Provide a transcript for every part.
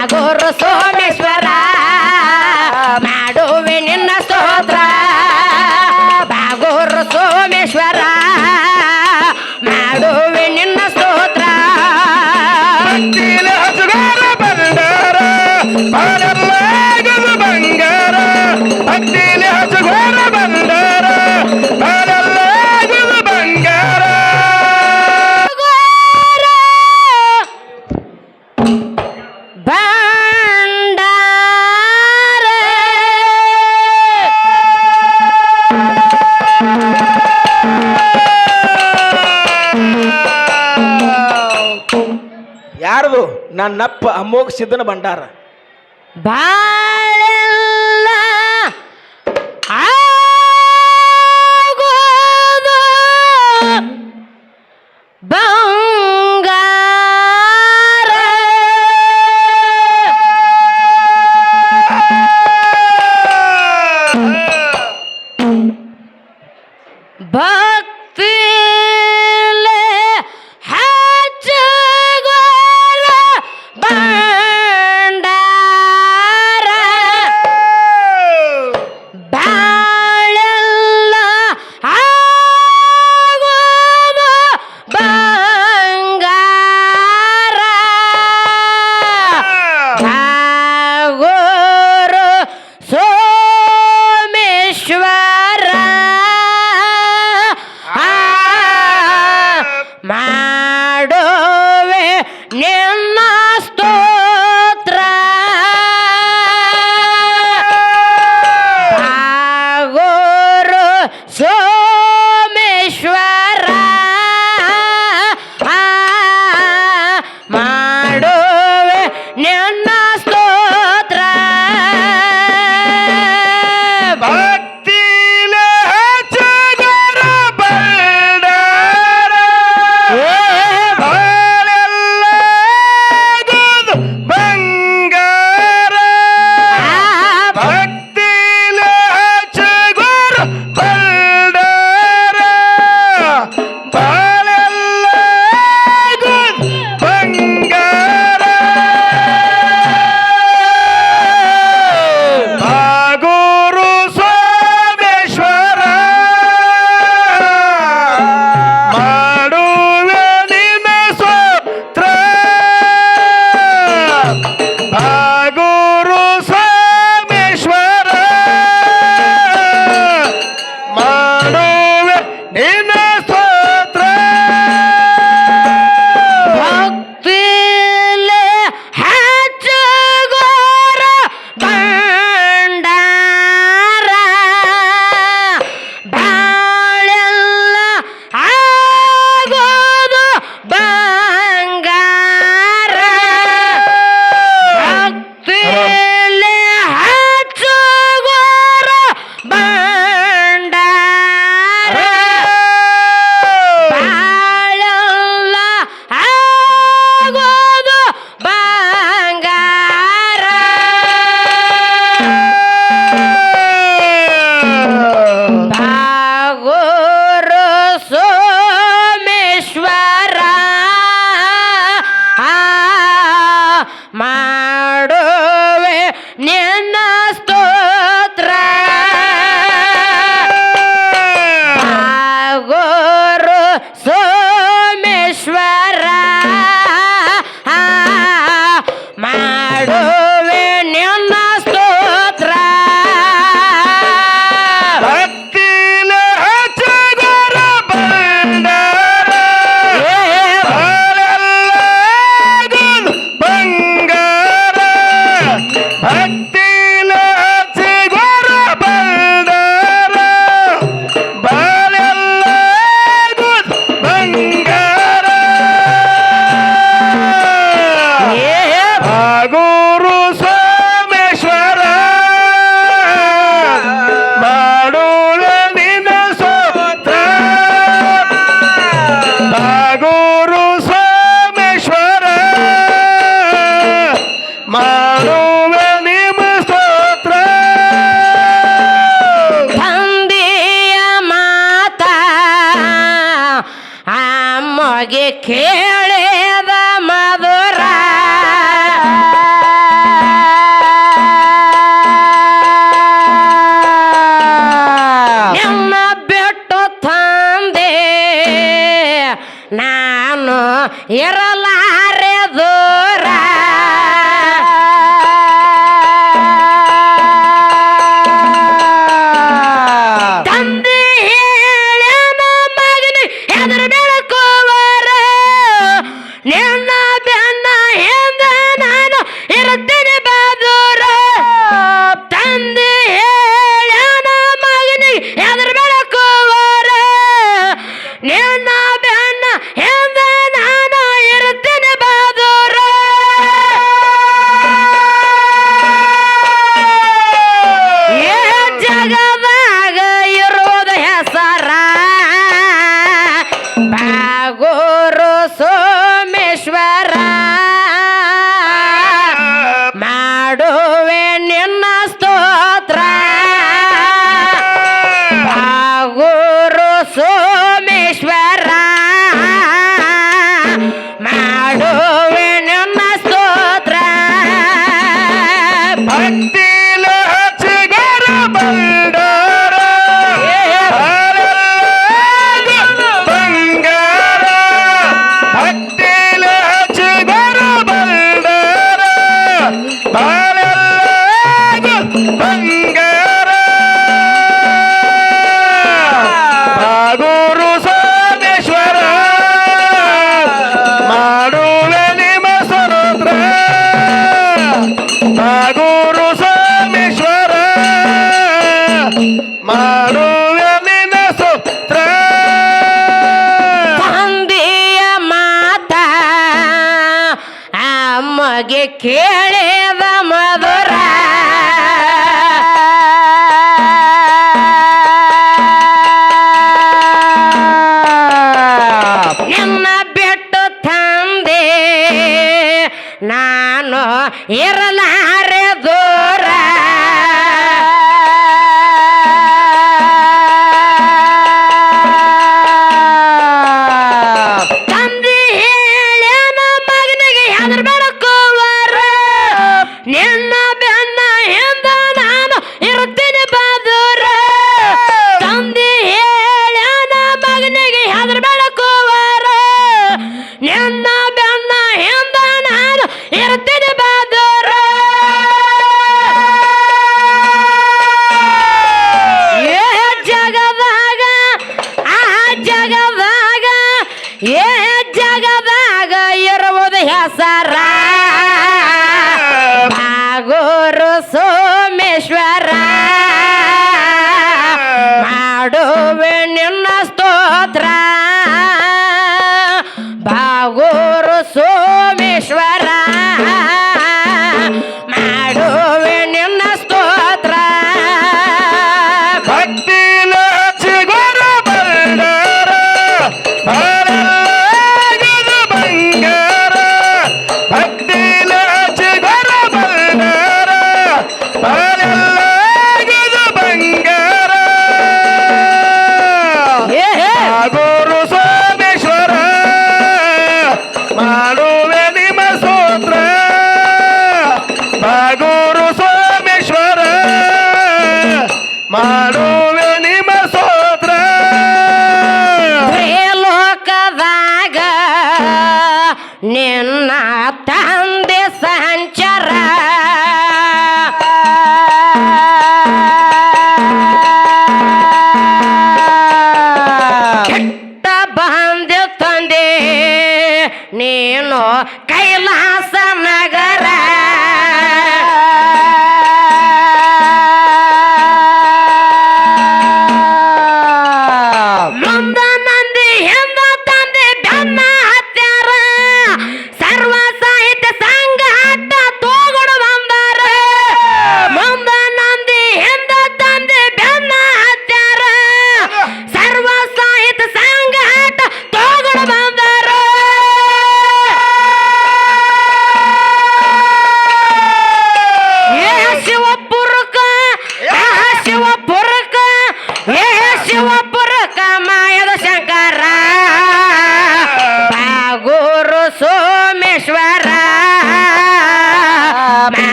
ಬಾಗೋರು ಸೋಮೇಶ್ವರ ನನ್ನಪ್ಪ ಅಮೋಘ ಸಿದ್ಧನ ಭಂಡಾರ. ಬಾಳೆಲ್ಲ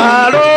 malo.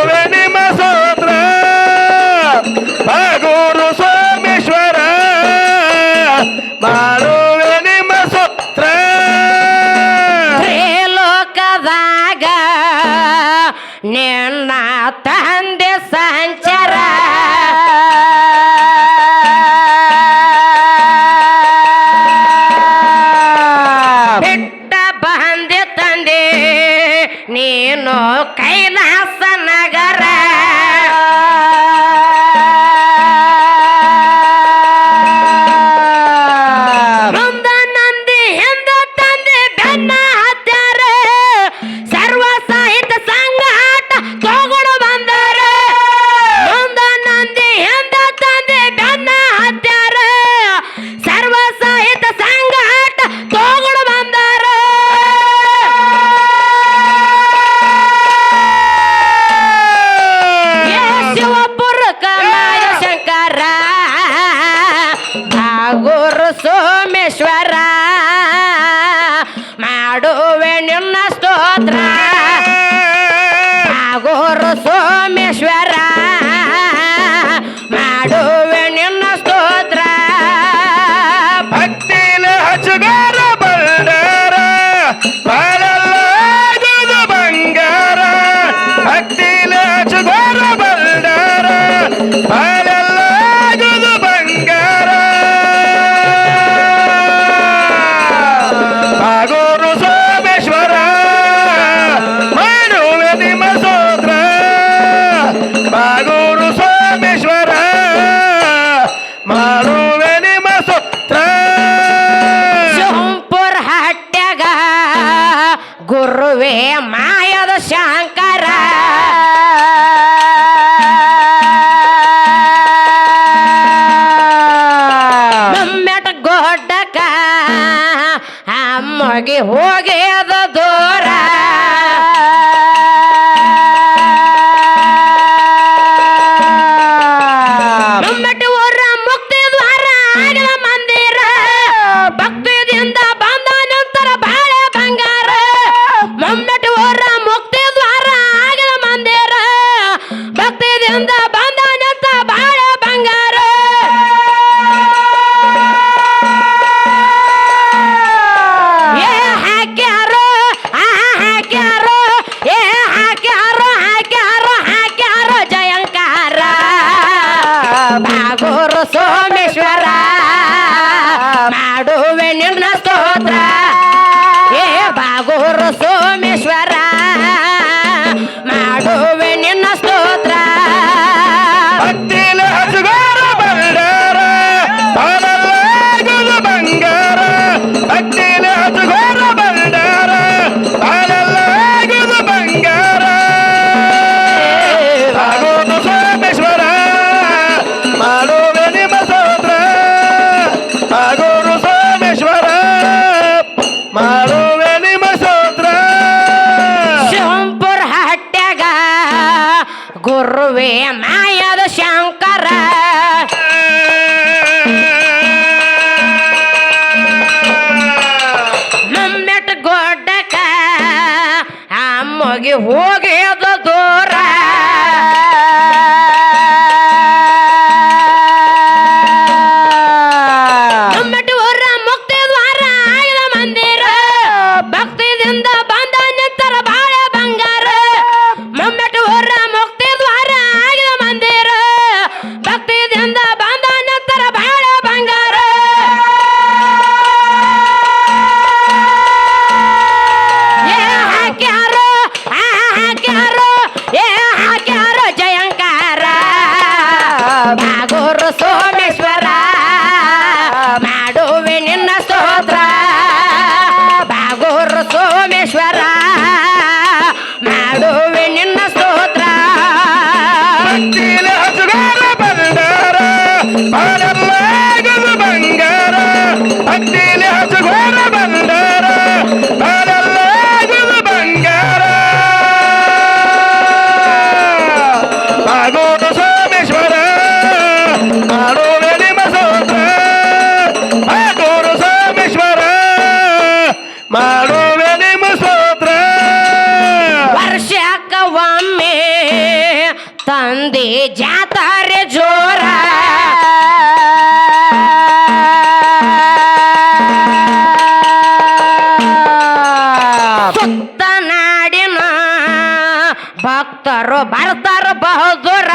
ಭಕ್ತರು ಬರ್ತಾರ ಬಹುದೂರ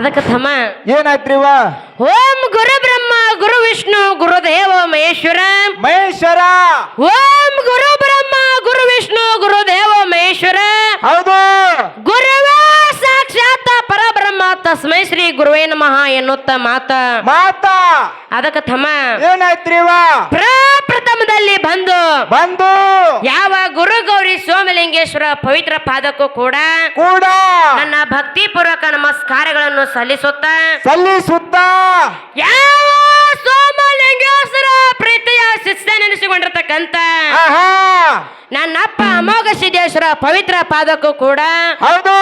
ಅದಕ್ಕೆ ತಮ್ಮ ಏನಾಯ್ತ್ರಿವ? ಓಂ ಗುರು ಬ್ರಹ್ಮ ಗುರು ವಿಷ್ಣು ಗುರುದೇವ ಮಹೇಶ್ವರ. ಮಹೇಶ್ವರ! ಓಂ ಗುರು ಬ್ರಹ್ಮ ಗುರು ವಿಷ್ಣು ಗುರುದೇವ ಮಹೇಶ್ವರ. ಹೌದು! ಗುರುವೇ ಸಾಕ್ಷಾತ್ ಪರಬ್ರಹ್ಮ ತಸ್ಮೈ ಶ್ರೀ ಗುರುವೇ ನಮಃ ಎನ್ನುತ್ತ ಮಾತ. ಮಾತಾ! ಅದಕ್ಕೆ ತಮ. ಏನಾಯ್ತ್ರಿವ? ಪ್ರಪ್ರಥಮದಲ್ಲಿ ಬಂದು ಬಂದು ಯಾವ ಗುರು ಗೌರಿ ಸೋಮಲಿಂಗೇಶ್ವರ ಪವಿತ್ರ ಪಾದಕ್ಕೂ ಕೂಡ ಕೂಡ ನನ್ನ ಭಕ್ತಿ ಪೂರ್ವಕ ನಮಸ್ಕಾರಗಳನ್ನು ಸಲ್ಲಿಸುತ್ತ ಸಲ್ಲಿಸುತ್ತ ಯಾವ ಸೋಮಲಿಂಗೇಶ್ವರ ಪ್ರೀತಿಯ ಶಿಷ್ಯ ನೆನೆಸಿಕೊಂಡಿರ್ತಕ್ಕಂಥ ನನ್ನಪ್ಪ ಅಮೋಘ ಸಿದ್ದೇಶ್ವರ ಪವಿತ್ರ ಪಾದಕ್ಕೂ ಕೂಡ ಹೌದು.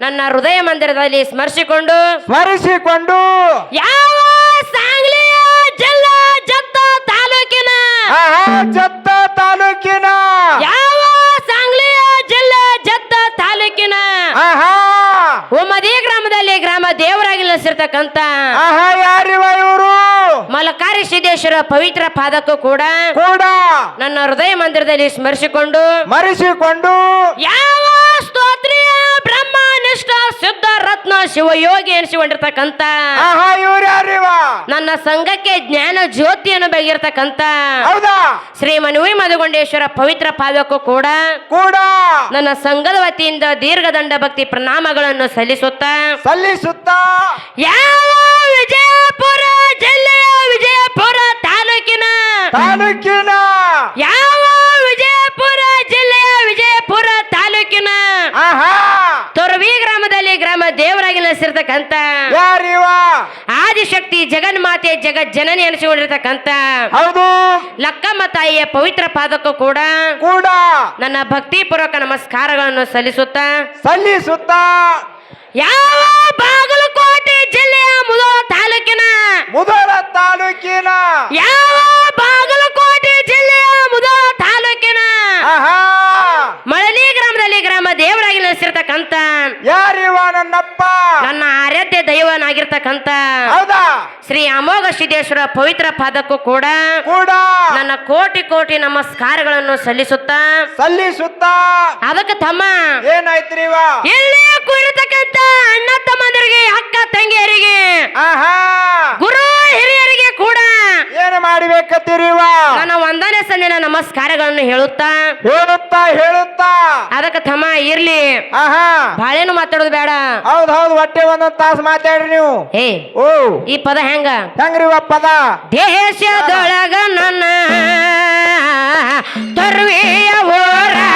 ನನ್ನ ಹೃದಯ ಮಂದಿರದಲ್ಲಿ ಸ್ಮರಿಸಿಕೊಂಡು ಸ್ಮರಿಸಿಕೊಂಡು ಯಾವ ಸಾಂಗ್ಲಿಯ ಜಿಲ್ಲಾ ಜತ್ತ ತಾಲೂಕಿನ ಜತ್ತ ತಾಲೂಕಿನ ಯಾವ ಸಾಂಗ್ಲಿಯ ಜಿಲ್ಲಾ ಜತ್ತ ತಾಲೂಕಿನ ಆಹಾ ಉಮ್ಮದಿ ಗ್ರಾಮದಲ್ಲಿ ಗ್ರಾಮ ದೇವರಾಗಿ ಆಹಾ ಯಾರಿವ ಇವರು? ಮಲಕಾರಿ ಸಿದ್ದೇಶ್ವರ ಪವಿತ್ರ ಪಾದಕ್ಕೂ ಕೂಡ ಕೂಡ. ನನ್ನ ಹೃದಯ ಮಂದಿರದಲ್ಲಿ ಸ್ಮರಿಸಿಕೊಂಡು ಮರೆಸಿಕೊಂಡು ಯಾವ ಸ್ತೋತ್ರೀಯ ಬ್ರಹ್ಮ ನಿಷ್ಠ ಸಿದ್ಧ ರತ್ನ ಶಿವಯೋಗಿ ಎನಿಸಿಕೊಂಡಿರ್ತಕ್ಕಂಥ ಆಹಾ ಇವ್ರು ಯಾರಿವ ನನ್ನ ಸಂಘಕ್ಕೆ ಜ್ಞಾನ ಜ್ಯೋತಿಯನ್ನು ಬೆಗಿರ್ತಕ್ಕಂತ ಹೌದಾ? ಶ್ರೀ ಮನುವಿ ಮಧುಗೊಂಡೇಶ್ವರ ಪವಿತ್ರ ಪಾದಕ್ಕೂ ಕೂಡ ಕೂಡ? ನನ್ನ ಸಂಘದ ವತಿಯಿಂದ ದೀರ್ಘದಂಡ ಭಕ್ತಿ ಪ್ರಣಾಮಗಳನ್ನು ಸಲ್ಲಿಸುತ್ತ. ಸಲ್ಲಿಸುತ್ತ? ಯಾವ ವಿಜಯಪುರ ಜಿಲ್ಲೆಯ ವಿಜಯಪುರ ತಾಲೂಕಿನ? ತಾಲೂಕಿನ? ಯಾವ ವಿಜಯಪುರ ಜಿಲ್ಲೆಯ ವಿಜಯಪುರ ತಾಲೂಕಿನ? ಆಹಾ! ದೇವರಾಗಿ ಯಾರಿವ? ಆದಿಶಕ್ತಿ ಜಗನ್ಮಾತೆ ಜಗತ್ ಜನನಿ ಅನಿಸಿಕೊಂಡಿರ್ತಕ್ಕಂತ. ಹೌದು. ಲಕ್ಕಮ್ಮ ತಾಯಿಯ ಪವಿತ್ರ ಪಾದಕ್ಕೂ ಕೂಡ ಕೂಡ. ನನ್ನ ಭಕ್ತಿ ಪೂರ್ವಕ ನಮಸ್ಕಾರಗಳನ್ನು ಸಲ್ಲಿಸುತ್ತ. ಸಲ್ಲಿಸುತ್ತ. ಯಾವ ಬಾಗಲಕೋಟೆ ಜಿಲ್ಲೆಯ ಮುದೋ ತಾಲೂಕಿನ? ಮುದೋಳ ತಾಲೂಕಿನ. ಯಾವ ಬಾಗಲಕೋಟೆ ಜಿಲ್ಲೆಯ ಮುದೋ ತಾಲೂಕಿನ? ಆಹಾ. ಆಗಿರ್ತಕ್ಕಂತ ಯಾರಿವ ನನ್ನಪ್ಪ? ನನ್ನ ಆರಾಧ್ಯ ದೈವನಾಗಿರ್ತಕ್ಕಂತ. ಹೌದಾ? ಶ್ರೀ ಅಮೋಘ ಸಿದ್ದೇಶ್ವರ ಪವಿತ್ರ ಪಾದಕ್ಕೂ ಕೂಡ ಕೂಡ. ನನ್ನ ಕೋಟಿ ಕೋಟಿ ನಮಸ್ಕಾರಗಳನ್ನು ಸಲ್ಲಿಸುತ್ತಾ. ಸಲ್ಲಿಸುತ್ತ? ಅದಕ್ಕೆ ತಮ್ಮ. ಏನಾಯ್ತ್ರಿವ? ಎಲ್ಲೇ ಕೂರಿರ್ತಕ್ಕಂತ ಅಣ್ಣ ತಮ್ಮಂದರಿಗೆ ಅಕ್ಕ ತಂಗಿಯರಿಗೆ. ಗುರು ಹಿರಿಯ ಮಾಡ್ಬೇಕತ್ತೀರಿವ ನನ್ನ ಒಂದನೇ ಸಂದಿನ ನಮಸ್ಕಾರಗಳನ್ನು ಹೇಳುತ್ತಾ? ಹೇಳುತ್ತಾ ಹೇಳುತ್ತಾ? ಅದಕ್ಕೆ ತಮ್ಮ ಇರ್ಲಿ. ಆಹಾ. ಬಾಳೆನು ಮಾತಾಡೋದು ಬೇಡ. ಹೌದ್ ಹೌದ್ ಒಟ್ಟೆ ಒಂದೊಂದ್ ತಾಸು ಮಾತಾಡ್ರಿ ನೀವು. ಏ ಓ. ಈ ಪದ ಹೆಂಗ? ಹೆಂಗ್ರಿವ ಪದ? ದೇಶದೊಳಗ ನನ್ನ ತರುವೆಯ ಓರಾ